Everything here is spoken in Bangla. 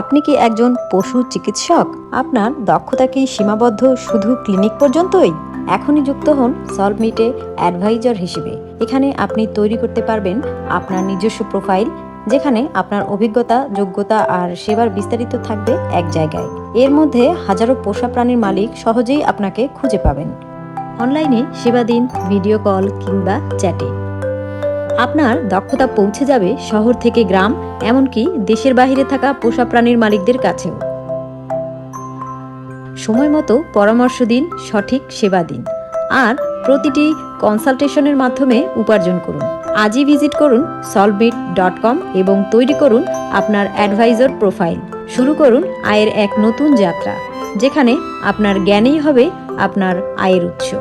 আপনি কি একজন পশু চিকিৎসক? আপনার দক্ষতা কি সীমাবদ্ধ শুধু ক্লিনিক পর্যন্তই? এখনই যুক্ত হন সলভমিটে অ্যাডভাইজার হিসেবে। এখানে আপনি তৈরি করতে পারবেন আপনার নিজস্ব প্রোফাইল, যেখানে আপনার অভিজ্ঞতা, যোগ্যতা আর সেবার বিস্তারিত থাকবে এক জায়গায়। এর মধ্যে হাজারো পোষা প্রাণীর মালিক সহজেই আপনাকে খুঁজে পাবেন। অনলাইনে সেবা দিন, ভিডিও কল কিংবা চ্যাটে। আপনার দক্ষতা পৌঁছে যাবে শহর থেকে গ্রাম, এমনকি দেশের বাইরে থাকা পোষা প্রাণীর মালিকদের কাছেও। সময় মতো পরামর্শ দিন, সঠিক সেবা দিন। আর প্রতিটি কনসালটেশনের মাধ্যমে উপার্জন করুন। আজই ভিজিট করুন সলবিট ডট কম এবং তৈরি করুন আপনার অ্যাডভাইজার প্রোফাইল। শুরু করুন আয়ের এক নতুন যাত্রা, যেখানে আপনার জ্ঞানেই হবে আপনার আয়ের উৎস।